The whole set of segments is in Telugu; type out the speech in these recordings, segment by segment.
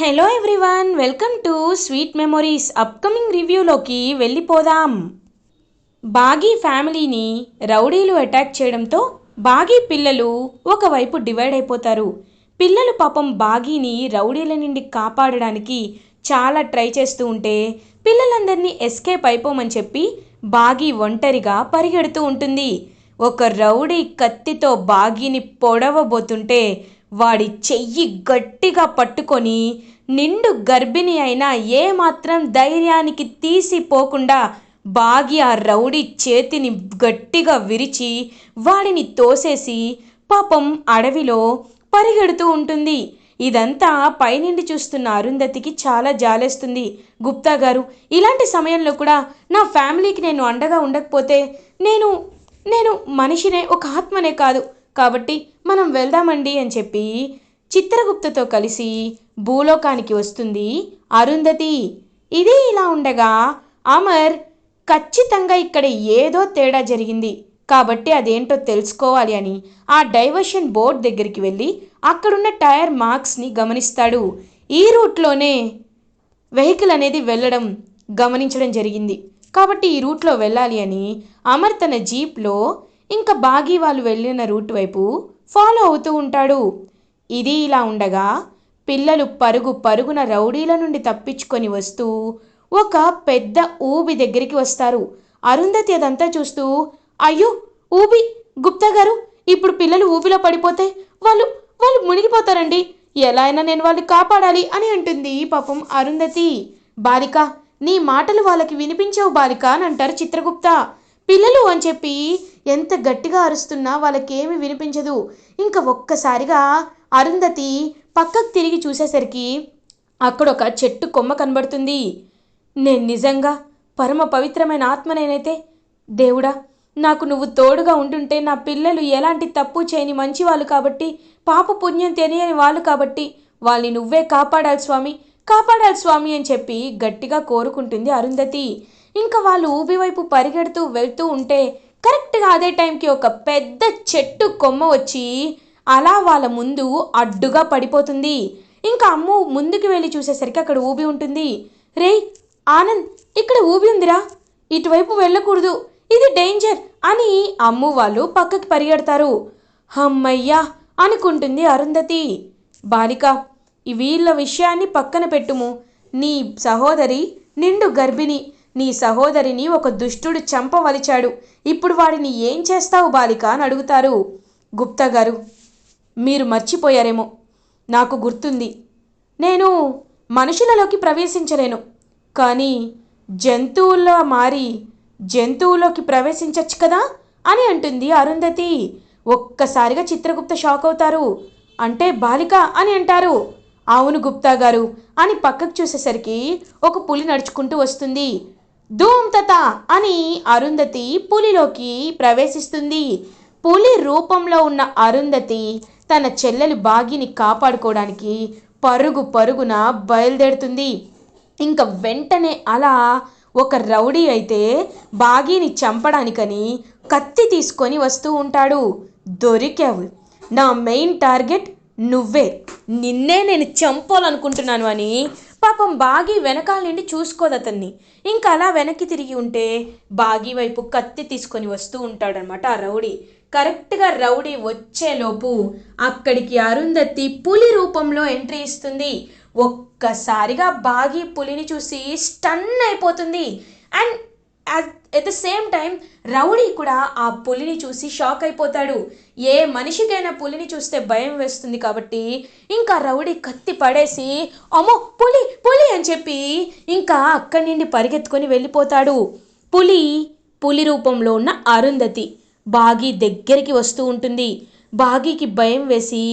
Hello everyone welcome to sweet memories upcoming రివ్యూలోకి వెళ్ళిపోదాం. బాగీ ఫ్యామిలీని రౌడీలు అటాక్ చేయడంతో బాగీ పిల్లలు ఒకవైపు డివైడ్ అయిపోతారు. పిల్లలు పాపం బాగీని రౌడీల నుండి కాపాడడానికి చాలా ట్రై చేస్తూ ఉంటే పిల్లలందరినీ ఎస్కేప్ అయిపోమని చెప్పి బాగీ ఒంటరిగా పరిగెడుతూ ఉంటుంది. ఒక రౌడీ కత్తితో బాగీని పొడవబోతుంటే వాడి చెయ్యి గట్టిగా పట్టుకొని నిండు గర్భిణి అయినా ఏమాత్రం ధైర్యానికి తీసిపోకుండా బాగి ఆ రౌడీ చేతిని గట్టిగా విరిచి వాడిని తోసేసి పాపం అడవిలో పరిగెడుతూ ఉంటుంది. ఇదంతా పైనుండి చూస్తున్న అరుంధతికి చాలా జాలేస్తుంది. గుప్తా గారు ఇలాంటి సమయంలో కూడా నా ఫ్యామిలీకి నేను అండగా ఉండకపోతే నేను నేను మనిషినే ఒక ఆత్మనే కాదు. కాబట్టి మనం వెళ్దామండి అని చెప్పి చిత్రగుప్తతో కలిసి భూలోకానికి వస్తుంది. అరుంధతి ఇది ఇలా ఉండగా అమర్ ఖచ్చితంగా ఇక్కడ ఏదో తేడా జరిగింది. కాబట్టి అదేంటో తెలుసుకోవాలి అని ఆ డైవర్షన్ బోర్డ్ దగ్గరికి వెళ్ళి అక్కడున్న టైర్ మార్క్స్ని గమనిస్తాడు. ఈ రూట్లోనే వెహికల్ అనేది వెళ్ళడం గమనించడం జరిగింది. కాబట్టి ఈ రూట్లో వెళ్ళాలి అని అమర్ తన జీప్లో ఇంకా బాగీ వాళ్ళు వెళ్ళిన రూట్ వైపు ఫాలో అవుతూ ఉంటాడు. ఇది ఇలా ఉండగా పిల్లలు పరుగు పరుగున రౌడీల నుండి తప్పించుకొని వస్తూ ఒక పెద్ద ఊబి దగ్గరికి వస్తారు. అరుంధతి అదంతా చూస్తూ అయ్యో ఊబి! గుప్తా గారు ఇప్పుడు పిల్లలు ఊబిలో పడిపోతే వాళ్ళు వాళ్ళు మునిగిపోతారండి. ఎలా అయినా నేను వాళ్ళు కాపాడాలి అని అంటుంది పాపం అరుంధతి. బాలిక నీ మాటలు వాళ్ళకి వినిపించవు బాలిక అని అంటారు చిత్రగుప్త. పిల్లలు అని చెప్పి ఎంత గట్టిగా అరుస్తున్నా వాళ్ళకేమి వినిపించదు. ఇంకా ఒక్కసారిగా అరుంధతి పక్కకు తిరిగి చూసేసరికి అక్కడ ఒక చెట్టు కొమ్మ కనబడుతుంది. నేను నిజంగా పరమ పవిత్రమైన ఆత్మ నేనైతే దేవుడా నాకు నువ్వు తోడుగా ఉంటుంటే నా పిల్లలు ఎలాంటి తప్పు చేయని మంచి వాళ్ళు కాబట్టి పాప పుణ్యం తెలియని వాళ్ళు కాబట్టి వాళ్ళని నువ్వే కాపాడాలి స్వామి కాపాడాలి స్వామి అని చెప్పి గట్టిగా కోరుకుంటుంది అరుంధతి. ఇంకా వాళ్ళు ఊబి వైపు పరిగెడుతూ వెళ్తూ ఉంటే కరెక్ట్గా అదే టైంకి ఒక పెద్ద చెట్టు కొమ్మ వచ్చి అలా వాళ్ళ ముందు అడ్డుగా పడిపోతుంది. ఇంకా అమ్ము ముందుకు వెళ్ళి చూసేసరికి అక్కడ ఊబి ఉంటుంది. రేయ్ ఆనంద్ ఇక్కడ ఊబి ఉందిరా. ఇటువైపు వెళ్ళకూడదు. ఇది డేంజర్ అని అమ్ము వాళ్ళు పక్కకి పరిగెడతారు. హమ్మయ్యా అనుకుంటుంది అరుంధతి. బాలిక వీళ్ళ విషయాన్ని పక్కన పెట్టుము. నీ సహోదరి నిండు గర్భిణి. నీ సహోదరిని ఒక దుష్టుడు చంపవలిచాడు. ఇప్పుడు వాడిని ఏం చేస్తావు బాలిక? అని అడుగుతారు గుప్తా గారు మీరు మర్చిపోయారేమో. నాకు గుర్తుంది. నేను మనుషులలోకి ప్రవేశించలేను. కానీ జంతువుల్లో మారి జంతువులోకి ప్రవేశించచ్చు కదా? అని అంటుంది అరుంధతి. ఒక్కసారిగా చిత్రగుప్త షాక్ అవుతారు. అంటే బాలిక అని అంటారు. అవును గుప్తా గారు అని పక్కకు చూసేసరికి ఒక పులి నడుచుకుంటూ వస్తుంది. ధూమ్ తత అని అరుంధతి పులిలోకి ప్రవేశిస్తుంది. పులి రూపంలో ఉన్న అరుంధతి తన చెల్లెలు బాగిని కాపాడుకోవడానికి పరుగు పరుగున బయలుదేరుతుంది. ఇంకా వెంటనే అలా ఒక రౌడీ అయితే బాగీని చంపడానికని కత్తి తీసుకొని వస్తూ ఉంటాడు. దొరికావు. నా మెయిన్ టార్గెట్ నువ్వే. నిన్నే నేను చంపాలనుకుంటున్నాను అని పాపం బాగి వెనకాల నుండి చూసుకోదు అతన్ని. ఇంకా అలా వెనక్కి తిరిగి ఉంటే బాగి వైపు కత్తి తీసుకొని వస్తూ ఉంటాడనమాట ఆ రౌడీ. కరెక్ట్గా రౌడీ వచ్చేలోపు అక్కడికి అరుంధతి పులి రూపంలో ఎంట్రీ ఇస్తుంది. ఒక్కసారిగా బాగి పులిని చూసి స్టన్ అయిపోతుంది. And at the same time rowdy కూడా ఆ పులిని చూసి షాక్ అయిపోతాడు. ఏ మనిషికైనా పులిని చూస్తే భయం వేస్తుంది కాబట్టి ఇంకా రౌడీ కత్తి పడేసి అమ్మో పులి పులి అని చెప్పి ఇంకా అక్కడి నుండి పరిగెత్తుకొని వెళ్ళిపోతాడు. పులి పులి రూపంలో ఉన్న అరుంధతి బాగి దగ్గరికి వస్తూ ఉంటుంది. బాగీకి భయం వేసి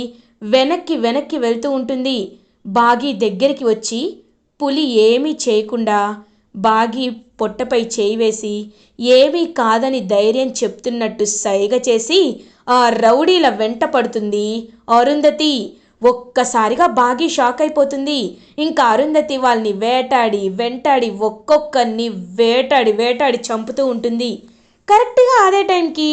వెనక్కి వెనక్కి వెళ్తూ ఉంటుంది. బాగి దగ్గరికి వచ్చి పులి ఏమీ చేయకుండా బాగి పొట్టపై చేయి వేసి ఏమీ కాదని ధైర్యం చెప్తున్నట్టు సైగ చేసి ఆ రౌడీల వెంట పడుతుంది. అరుంధతి ఒక్కసారిగా బాగి షాక్ అయిపోతుంది. ఇంకా అరుంధతి వాళ్ళని వేటాడి వెంటాడి ఒక్కొక్కరిని వేటాడి వేటాడి చంపుతూ ఉంటుంది. కరెక్ట్గా అదే టైంకి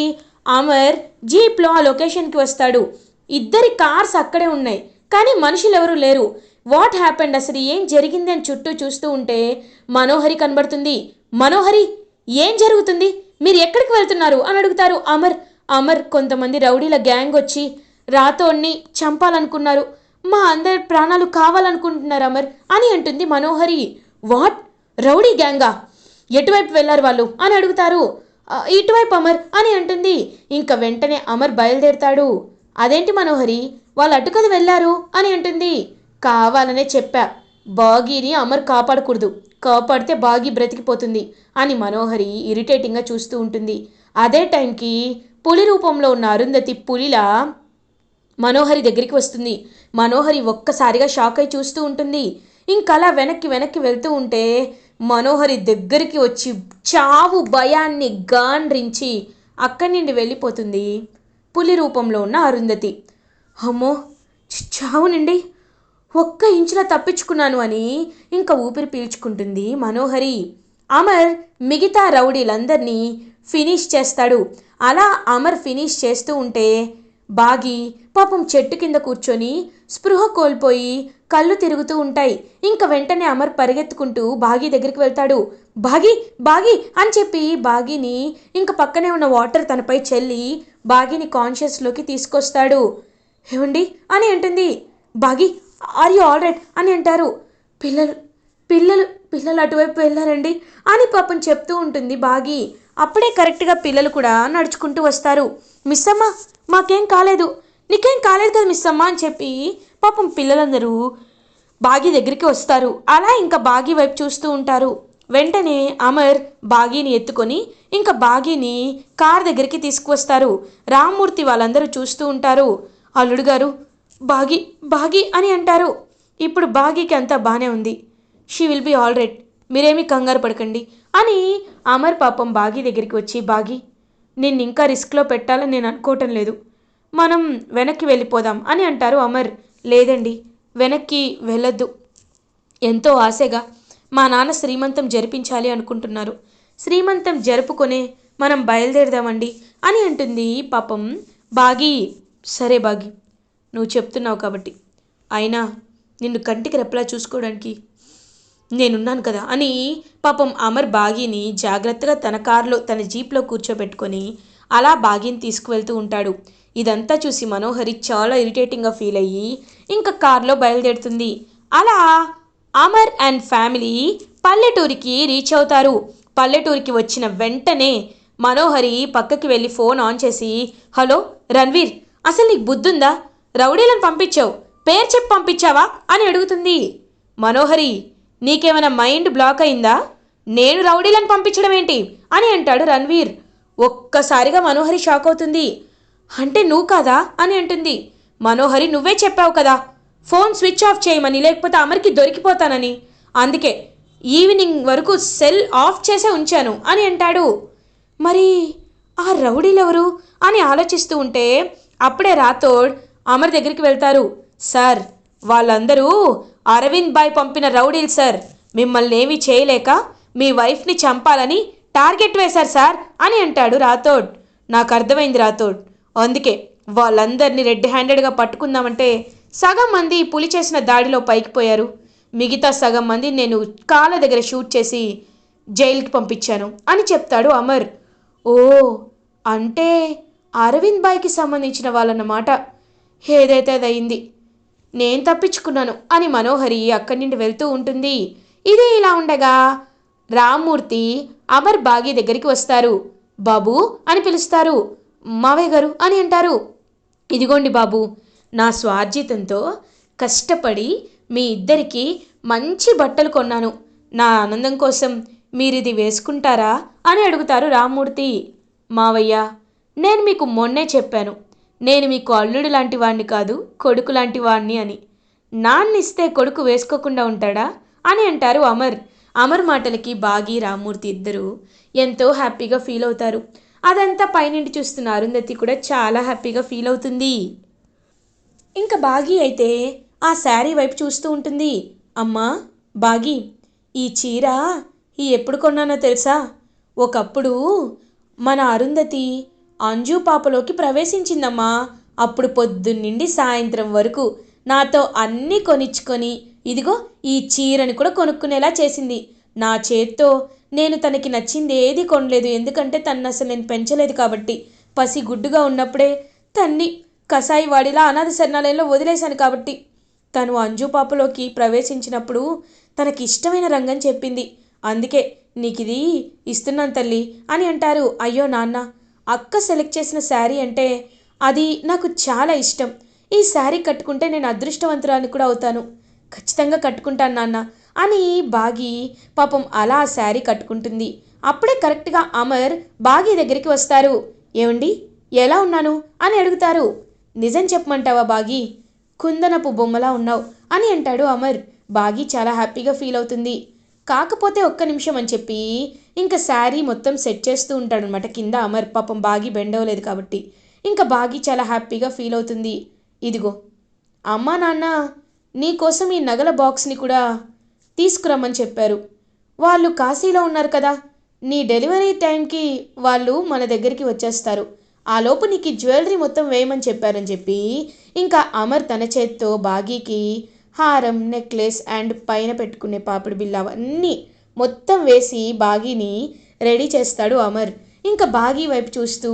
అమర్ జీప్లో ఆ లొకేషన్కి వస్తాడు. ఇద్దరి కార్స్ అక్కడే ఉన్నాయి. కానీ మనుషులు లేరు. వాట్ హ్యాపెండ్ అసలు? ఏం జరిగింది అని చుట్టూ చూస్తూ ఉంటే మనోహరి కనబడుతుంది. మనోహరి ఏం జరుగుతుంది? మీరు ఎక్కడికి వెళ్తున్నారు? అని అడుగుతారు అమర్. అమర్ కొంతమంది రౌడీల గ్యాంగ్ వచ్చి రాతోడిని చంపాలనుకున్నారు. మా అందరి ప్రాణాలు కావాలనుకుంటున్నారు అమర్ అని అంటుంది మనోహరి. వాట్? రౌడీ గ్యాంగా? ఎటువైపు వెళ్ళారు వాళ్ళు? అని అడుగుతారు. ఇటువైపు అమర్ అని అంటుంది. ఇంకా వెంటనే అమర్ బయలుదేరుతాడు. అదేంటి మనోహరి? వాళ్ళు అటు కదా వెళ్ళారు అని అంటుంది. కావాలనే చెప్పా. బాగీని అమర్ కాపాడకూడదు. కాపాడితే బాగీ బ్రతికిపోతుంది అని మనోహరి ఇరిటేటింగ్గా చూస్తూ ఉంటుంది. అదే టైంకి పులి రూపంలో ఉన్న అరుంధతి పులిలా మనోహరి దగ్గరికి వస్తుంది. మనోహరి ఒక్కసారిగా షాక్ అయి చూస్తూ ఉంటుంది. ఇంకలా వెనక్కి వెనక్కి వెళ్తూ ఉంటే మనోహరి దగ్గరికి వచ్చి చావు భయాన్ని గాండ్రించి అక్కడి నుండి వెళ్ళిపోతుంది పులి రూపంలో ఉన్న అరుంధతి. అమ్మో చావునండి ఒక్క ఇంచులా తప్పించుకున్నాను అని ఇంకా ఊపిరి పీల్చుకుంటుంది మనోహరి. అమర్ మిగతా రౌడీలందరినీ ఫినిష్ చేస్తాడు. అలా అమర్ ఫినిష్ చేస్తూ ఉంటే బాగి పాపం చెట్టు కింద కూర్చొని స్పృహ కోల్పోయి కళ్ళు తిరుగుతూ ఉంటాయి. ఇంకా వెంటనే అమర్ పరిగెత్తుకుంటూ బాగి దగ్గరికి వెళ్తాడు. బాగి బాగి అని చెప్పి బాగిని ఇంకా పక్కనే ఉన్న వాటర్ తనపై చెల్లి బాగిని కాన్షియస్లోకి తీసుకొస్తాడు. ఏమండి? అని అంటుంది. Baagi are you all right అని అంటారు. పిల్లలు పిల్లలు పిల్లలు అటువైపు వెళ్ళారండి అని పాపం చెప్తూ ఉంటుంది బాగి. అప్పుడే కరెక్ట్గా పిల్లలు కూడా నడుచుకుంటూ వస్తారు. మిస్ అమ్మ మాకేం కాలేదు. నీకేం కాలేదు కదా మిస్ అమ్మ అని చెప్పి పాపం పిల్లలందరూ బాగి దగ్గరికి వస్తారు. అలా ఇంకా బాగి వైపు చూస్తూ ఉంటారు. వెంటనే అమర్ బాగీని ఎత్తుకొని ఇంకా బాగీని కార్ దగ్గరికి తీసుకువస్తారు. రామ్మూర్తి వాళ్ళందరూ చూస్తూ ఉంటారు. అల్లుడు గారు బాగి బాగి అని అంటారు. ఇప్పుడు బాగీకి అంతా బాగానే ఉంది. She will be all right మీరేమీ కంగారు పడకండి అని అమర్ పాపం బాగి దగ్గరికి వచ్చి బాగి నిన్ను ఇంకా రిస్క్లో పెట్టాలని నేను అనుకోవటం లేదు. మనం వెనక్కి వెళ్ళిపోదాం అని అంటారు అమర్. లేదండి వెనక్కి వెళ్ళొద్దు. ఎంతో ఆశగా మా నాన్న శ్రీమంతం జరిపించాలి అనుకుంటున్నారు. శ్రీమంతం జరుపుకొనే మనం బయలుదేరదామండి అని అంటుంది పాపం బాగి. సరే బాగి నువ్వు చెప్తున్నావు కాబట్టి. అయినా నిన్ను కంటికి రెప్పలా చూసుకోవడానికి నేనున్నాను కదా అని పాపం అమర్ బాగీని జాగ్రత్తగా తన కారులో తన జీప్లో కూర్చోబెట్టుకొని అలా బాగీని తీసుకువెళ్తూ ఉంటాడు. ఇదంతా చూసి మనోహరి చాలా ఇరిటేటింగ్గా ఫీల్ అయ్యి ఇంకా కారులో బయలుదేరుతుంది. అలా అమర్ అండ్ ఫ్యామిలీ పల్లెటూరికి రీచ్ అవుతారు. పల్లెటూరికి వచ్చిన వెంటనే మనోహరి పక్కకి వెళ్ళి ఫోన్ ఆన్ చేసి హలో రణ్వీర్ అసలు నీకు బుద్ధుందా? రౌడీలను పంపించావు. పేరు చెప్పి పంపించావా? అని అడుగుతుంది. మనోహరి నీకేమైనా మైండ్ బ్లాక్ అయిందా? నేను రౌడీలను పంపించడం ఏంటి? అని అంటాడు రణ్వీర్. ఒక్కసారిగా మనోహరి షాక్ అవుతుంది. అంటే నువ్వు కాదా? అని అంటుంది. మనోహరి నువ్వే చెప్పావు కదా ఫోన్ స్విచ్ ఆఫ్ చేయమని లేకపోతే అమరికి దొరికిపోతానని. అందుకే ఈవినింగ్ వరకు సెల్ ఆఫ్ చేసే ఉంచాను అని అంటాడు. మరి ఆ రౌడీలెవరు? అని ఆలోచిస్తూ ఉంటే అప్పుడే రాథోడ్ అమర్ దగ్గరికి వెళ్తారు. సార్ వాళ్ళందరూ అరవింద్ బాయ్ పంపిన రౌడీలు సార్. మిమ్మల్ని ఏమీ చేయలేక మీ వైఫ్ని చంపాలని టార్గెట్ వేశారు సార్ అని అంటాడు రాథోడ్. నాకు అర్థమైంది రాథోడ్. అందుకే వాళ్ళందరినీ రెడ్ హ్యాండెడ్గా పట్టుకుందామంటే సగం మంది పులి చేసిన దాడిలో పైకి పోయారు. మిగతా సగం మంది నేను కాళ్ళ దగ్గర షూట్ చేసి జైలుకి పంపించాను అని చెప్తాడు అమర్. ఓ అంటే అరవింద్ బాయ్కి సంబంధించిన వాళ్ళన్నమాట. ఏదైతే అది అయింది నేను తప్పించుకున్నాను అని మనోహరి అక్కడి నుండి వెళ్తూ ఉంటుంది. ఇది ఇలా ఉండగా రామ్మూర్తి అమర్ బాగి దగ్గరికి వస్తారు. బాబు అని పిలుస్తారు. మావయ్య గారు అని అంటారు. ఇదిగోండి బాబు నా స్వార్జితంతో కష్టపడి మీ ఇద్దరికి మంచి బట్టలు కొన్నాను. నా ఆనందం కోసం మీరు ఇది వేసుకుంటారా అని అడుగుతారు రామ్మూర్తి. మావయ్య నేను మీకు మొన్నే చెప్పాను. నేను మీకు అల్లుడు లాంటి వాణ్ణి కాదు కొడుకు లాంటి వాణ్ణి అని. నాన్నిస్తే కొడుకు వేసుకోకుండా ఉంటాడా? అని అంటారు అమర్. అమర్ మాటలకి బాగి రామ్మూర్తి ఇద్దరు ఎంతో హ్యాపీగా ఫీల్ అవుతారు. అదంతా పైనుండి చూస్తున్న అరుంధతి కూడా చాలా హ్యాపీగా ఫీల్ అవుతుంది. ఇంకా బాగి అయితే ఆ శారీ వైపు చూస్తూ ఉంటుంది. అమ్మా బాగి ఈ చీర ఈ ఎప్పుడు కొన్నానో తెలుసా? ఒకప్పుడు మన అరుంధతి అంజు పాపలోకి ప్రవేశించిందమ్మా. అప్పుడు పొద్దున్నుండి సాయంత్రం వరకు నాతో అన్నీ కొనిచ్చుకొని ఇదిగో ఈ చీరని కూడా కొనుక్కునేలా చేసింది. నా చేత్తో నేను తనకి నచ్చింది ఏది కొనలేదు. ఎందుకంటే తను అసలు నేను పెంచలేదు కాబట్టి. పసి గుడ్డుగా ఉన్నప్పుడే తన్ని కసాయి వాడిలా అనాథ శరణాలయంలో వదిలేశాను కాబట్టి. తను అంజు పాపలోకి ప్రవేశించినప్పుడు తనకి ఇష్టమైన రంగం చెప్పింది. అందుకే నీకు ఇది ఇస్తున్నాను తల్లి అని అంటారు. అయ్యో నాన్న అక్క సెలెక్ట్ చేసిన శారీ అంటే అది నాకు చాలా ఇష్టం. ఈ శారీ కట్టుకుంటే నేను అదృష్టవంతురాలు కూడా అవుతాను. ఖచ్చితంగా కట్టుకుంటాను నాన్న. అని బాగి పాపం అలా ఆ శారీ కట్టుకుంటుంది. అప్పుడే కరెక్ట్గా అమర్ బాగి దగ్గరికి వస్తారు. ఏమండి ఎలా ఉన్నాను? అని అడుగుతారు. నిజం చెప్పమంటావా బాగి? కుందనపు బొమ్మలా ఉన్నావు అని అంటాడు అమర్. బాగి చాలా హ్యాపీగా ఫీల్ అవుతుంది. కాకపోతే ఒక్క నిమిషం అని చెప్పి ఇంకా శారీ మొత్తం సెట్ చేస్తూ ఉంటాడనమాట కింద అమర్ పాపం బాగి బెండవలేదు కాబట్టి. ఇంకా బాగి చాలా హ్యాపీగా ఫీల్ అవుతుంది. ఇదిగో అమ్మా నాన్న నీకోసం ఈ నగల బాక్స్ని కూడా తీసుకురమ్మని చెప్పారు. వాళ్ళు కాశీలో ఉన్నారు కదా. నీ డెలివరీ టైంకి వాళ్ళు మన దగ్గరికి వచ్చేస్తారు. ఆ లోపు నీకు జ్యువెలరీ మొత్తం వేయమని చెప్పారని చెప్పి ఇంకా అమర్ తన చేత్తో బాగీకి హారం నెక్లెస్ అండ్ పైన పెట్టుకునే పాపిడి బిళ్ళ అవన్నీ మొత్తం వేసి బాగీని రెడీ చేస్తాడు అమర్. ఇంకా బాగీ వైపు చూస్తూ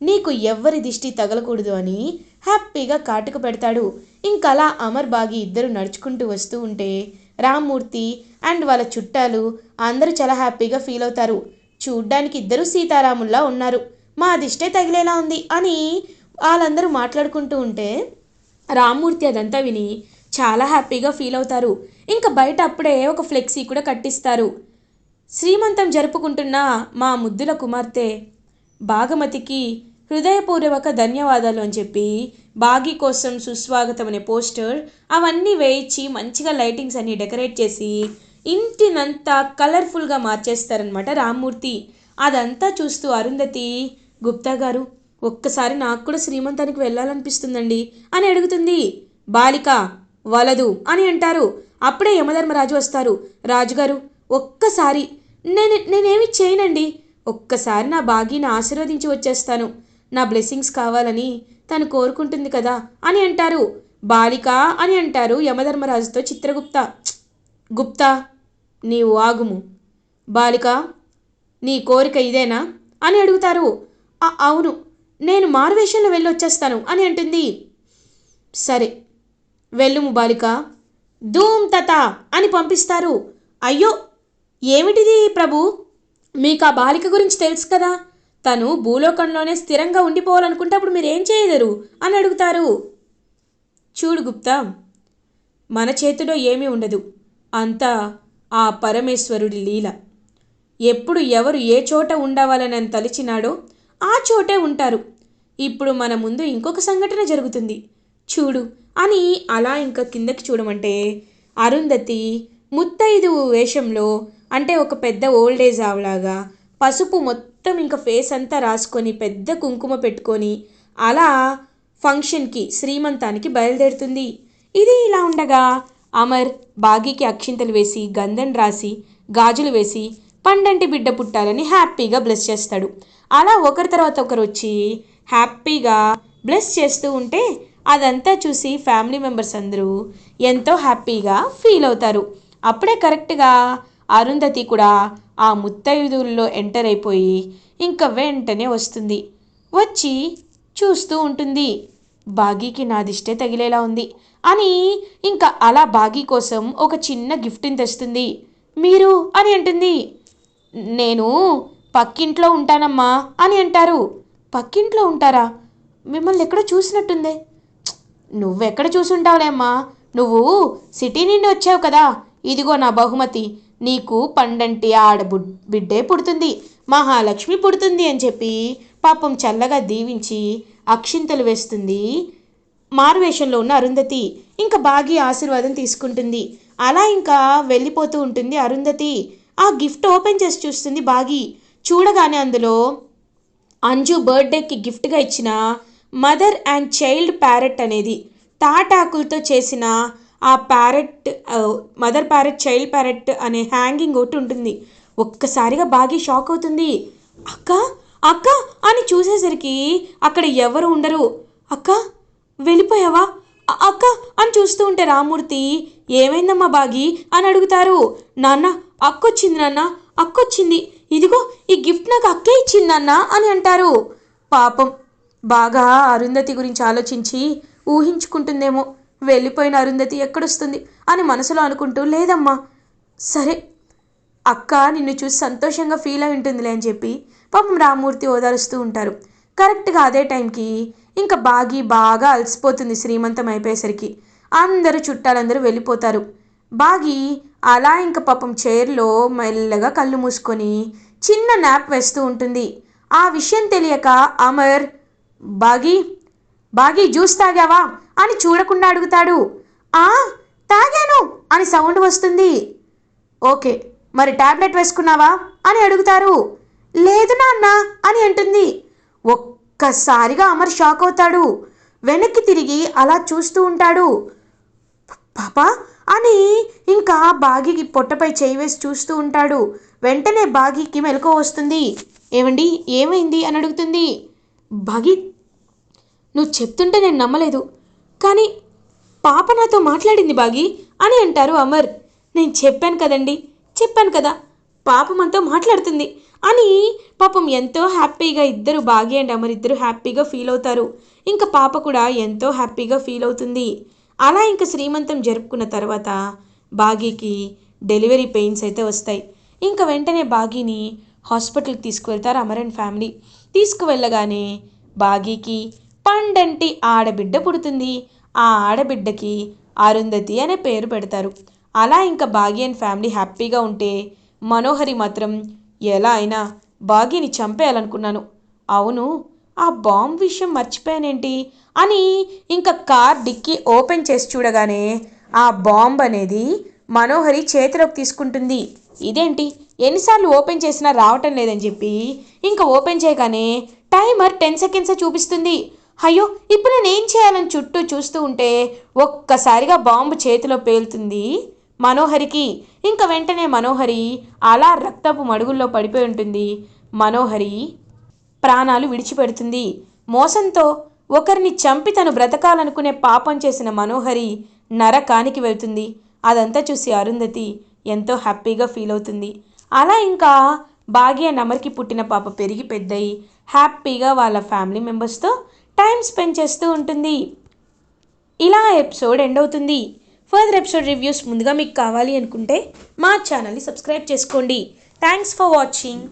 నీకు ఎవ్వరి దిష్టి తగలకూడదు అని హ్యాపీగా కాటుక పెడతాడు. ఇంకలా అమర్ బాగి ఇద్దరు నడుచుకుంటూ వస్తూ ఉంటే రామ్మూర్తి అండ్ వాళ్ళ చుట్టాలు అందరూ చాలా హ్యాపీగా ఫీల్ అవుతారు. చూడ్డానికి ఇద్దరు సీతారాముల్లా ఉన్నారు. మా దిష్టే తగిలేలా ఉంది అని వాళ్ళందరూ మాట్లాడుకుంటూ ఉంటే రామ్మూర్తి అదంతా విని చాలా హ్యాపీగా ఫీల్ అవుతారు. ఇంకా బయట అప్పుడే ఒక ఫ్లెక్సీ కూడా కట్టిస్తారు. శ్రీమంతం జరుపుకుంటున్న మా ముద్దుల కుమార్తె భాగమతికి హృదయపూర్వక ధన్యవాదాలు అని చెప్పి బాగి కోసం సుస్వాగతం అనే పోస్టర్ అవన్నీ వేయించి మంచిగా లైటింగ్స్ అన్ని డెకరేట్ చేసి ఇంటినంతా కలర్ఫుల్గా మార్చేస్తారనమాట రామ్మూర్తి. అదంతా చూస్తూ అరుంధతి గుప్తా గారు ఒక్కసారి నాకు కూడా శ్రీమంతానికి వెళ్ళాలనిపిస్తుందండి అని అడుగుతుంది బాలిక. వలదు అని అంటారు. అప్పుడే యమధర్మరాజు వస్తారు. రాజుగారు ఒక్కసారి నేను నేనేమి చేయనండి. ఒక్కసారి నా బాగీని ఆశీర్వదించి వచ్చేస్తాను. నా బ్లెస్సింగ్స్ కావాలని తను కోరుకుంటుంది కదా అని అంటారు. బాలిక అని అంటారు యమధర్మరాజుతో చిత్రగుప్త. గుప్తా నీవు ఆగుము. బాలిక నీ కోరిక ఇదేనా అని అడుగుతారు. అవును నేను మారువేషంలో వెళ్ళొచ్చేస్తాను అని అంటుంది. సరే వెల్లుము బాలిక ధూమ్ తత అని పంపిస్తారు. అయ్యో ఏమిటిది ప్రభు? మీకు ఆ బాలిక గురించి తెలుసు కదా. తను భూలోకంలోనే స్థిరంగా ఉండిపోవాలనుకుంటే అప్పుడు మీరేం చేయలేరు అని అడుగుతారు. చూడు గుప్తా మన చేతిలో ఏమీ ఉండదు. అంతా ఆ పరమేశ్వరుడి లీల. ఎప్పుడు ఎవరు ఏ చోట ఉండవాలని తలిచినాడో ఆ చోటే ఉంటారు. ఇప్పుడు మన ముందు ఇంకొక సంఘటన జరుగుతుంది. చూడు అని అలా ఇంకా కిందకి చూడమంటే అరుంధతి ముత్తైదు వేషంలో అంటే ఒక పెద్ద ఓల్డ్ ఏజ్ ఆవులాగా పసుపు మొత్తం ఇంకా ఫేస్ అంతా రాసుకొని పెద్ద కుంకుమ పెట్టుకొని అలా ఫంక్షన్కి శ్రీమంతానికి బయలుదేరుతుంది. ఇది ఇలా ఉండగా అమర్ బాగీకి అక్షింతలు వేసి గంధం రాసి గాజులు వేసి పండంటి బిడ్డ పుట్టాలని హ్యాపీగా బ్లెస్ చేస్తాడు. అలా ఒకరి తర్వాత ఒకరు వచ్చి హ్యాపీగా బ్లెస్ చేస్తూ ఉంటే అదంతా చూసి ఫ్యామిలీ మెంబర్స్ అందరూ ఎంతో హ్యాపీగా ఫీల్ అవుతారు. అప్పుడే కరెక్ట్గా అరుంధతి కూడా ఆ ముత్తైదువుల్లో ఎంటర్ అయిపోయి ఇంకా వెంటనే వస్తుంది. వచ్చి చూస్తూ ఉంటుంది. బాగీకి నా దిష్టే తగిలేలా ఉంది అని ఇంకా అలా బాగీ కోసం ఒక చిన్న గిఫ్ట్ని తెస్తుంది. మీరు అని అంటుంది. నేను పక్కింట్లో ఉంటానమ్మా అని అంటారు. పక్కింట్లో ఉంటారా? మిమ్మల్ని ఎక్కడో చూసినట్టుందే. నువ్వెక్కడ చూసుంటావులేమ్మా? నువ్వు సిటీ నుండి వచ్చావు కదా. ఇదిగో నా బహుమతి. నీకు పండంటి ఆడ బిడ్డే పుడుతుంది. మహాలక్ష్మి పుడుతుంది అని చెప్పి పాపం చల్లగా దీవించి అక్షింతలు వేస్తుంది. మారువేషంలో ఉన్న అరుంధతి ఇంకా బాగి ఆశీర్వాదం తీసుకుంటుంది. అలా ఇంకా వెళ్ళిపోతూ ఉంటుంది అరుంధతి. ఆ గిఫ్ట్ ఓపెన్ చేసి చూస్తుంది బాగి. చూడగానే అందులో అంజు బర్త్డేకి గిఫ్ట్గా ఇచ్చిన మదర్ అండ్ చైల్డ్ ప్యారెట్ అనేది తాటాకులతో చేసిన ఆ parrot mother parrot child parrot అనే హ్యాంగింగ్ ఒకటి ఉంటుంది. ఒక్కసారిగా బాగా షాక్ అవుతుంది. అక్క అక్క అని చూసేసరికి అక్కడ ఎవరు ఉండరు. అక్క వెళ్ళిపోయావా? అక్క అని చూస్తూ ఉంటే రామూర్తి ఏమైందమ్మా బాగి? అని అడుగుతారు. నాన్న అక్కొచ్చింది నాన్న అక్కొచ్చింది. ఇదిగో ఈ గిఫ్ట్ నాకు అక్కే ఇచ్చింది నాన్న అని అంటారు. పాపం బాగా అరుంధతి గురించి ఆలోచించి ఊహించుకుంటుందేమో. వెళ్ళిపోయిన అరుంధతి ఎక్కడొస్తుంది అని మనసులో అనుకుంటూ లేదమ్మా సరే అక్క నిన్ను చూసి సంతోషంగా ఫీల్ అయి ఉంటుందిలే అని చెప్పి పాపం రామూర్తి ఓదారుస్తూ ఉంటారు. కరెక్ట్గా అదే టైంకి ఇంకా బాగి బాగా అలసిపోతుంది శ్రీమంతం అయిపోయేసరికి. అందరూ చుట్టాలందరూ వెళ్ళిపోతారు. బాగి అలా ఇంకా పాపం చైర్లో మెల్లగా కళ్ళు మూసుకొని చిన్న నాప్ వేస్తూ ఉంటుంది. ఆ విషయం తెలియక అమర్ బాగి బాగి జ్యూస్ తాగావా? అని చూడకుండా అడుగుతాడు. ఆ తాగాను అని సౌండ్ వస్తుంది. ఓకే మరి టాబ్లెట్ వేసుకున్నావా? అని అడుగుతారు. లేదు నాన్న అని అంటుంది. ఒక్కసారిగా అమర్ షాక్ అవుతాడు. వెనక్కి తిరిగి అలా చూస్తూ ఉంటాడు. పాపా అని ఇంకా బాగికి పొట్టపై చేయి వేసి చూస్తూ ఉంటాడు. వెంటనే బాగికి మెలకు వస్తుంది. ఏమండి ఏమైంది అని అడుగుతుంది. భగి నువ్వు చెప్తుంటే నేను నమ్మలేదు. కానీ పాప నాతో మాట్లాడింది బాగి అని అంటారు అమర్. నేను చెప్పాను కదండి చెప్పాను కదా పాప మనతో మాట్లాడుతుంది అని పాపం ఎంతో హ్యాపీగా ఇద్దరు బాగి అండ్ అమర్ ఇద్దరు హ్యాపీగా ఫీల్ అవుతారు. ఇంకా పాప కూడా ఎంతో హ్యాపీగా ఫీల్ అవుతుంది. అలా ఇంకా శ్రీమంతం జరుపుకున్న తర్వాత బాగీకి డెలివరీ పెయిన్స్ అయితే వస్తాయి. ఇంకా వెంటనే బాగీని హాస్పిటల్కి తీసుకువెళ్తారు అమర్ అండ్ ఫ్యామిలీ. తీసుకువెళ్ళగానే బాగీకి పండంటి ఆడబిడ్డ పుడుతుంది. ఆ ఆడబిడ్డకి అరుంధతి అనే పేరు పెడతారు. అలా ఇంకా బాగి అండ్ ఫ్యామిలీ హ్యాపీగా ఉంటే మనోహరి మాత్రం ఎలా అయినా బాగీని చంపేయాలనుకున్నాను. అవును ఆ బాంబ్ విషయం మర్చిపోయానేంటి అని ఇంకా కార్ డిక్కి ఓపెన్ చేసి చూడగానే ఆ బాంబ్ అనేది మనోహరి చేతిలోకి తీసుకుంటుంది. ఇదేంటి? ఎన్నిసార్లు ఓపెన్ చేసినా రావటం లేదని చెప్పి ఇంకా ఓపెన్ చేయగానే టైమర్ టెన్ సెకండ్సే చూపిస్తుంది. అయ్యో ఇప్పుడు నేను ఏం చేయాలని చుట్టూ చూస్తూ ఉంటే ఒక్కసారిగా బాంబు చేతిలో పేలుతుంది మనోహరికి. ఇంకా వెంటనే మనోహరి అలా రక్తపు మడుగుల్లో పడిపోయి ఉంటుంది. మనోహరి ప్రాణాలు విడిచిపెడుతుంది. మోసంతో ఒకరిని చంపి తను బ్రతకాలనుకునే పాపం చేసిన మనోహరి నరకానికి వెళ్తుంది. అదంతా చూసి అరుంధతి ఎంతో హ్యాపీగా ఫీల్ అవుతుంది. అలా ఇంకా భాగ్య నమర్కి పుట్టిన పాప పెరిగి పెద్దయి హ్యాపీగా వాళ్ళ ఫ్యామిలీ మెంబర్స్తో టైం స్పెండ్ చేస్తూ ఉంటుంది. ఇలా ఎపిసోడ్ ఎండ్ అవుతుంది. ఫర్దర్ ఎపిసోడ్ రివ్యూస్ ముందుగా మీకు కావాలి అనుకుంటే మా ఛానల్ని సబ్స్క్రైబ్ చేసుకోండి. Thanks for watching.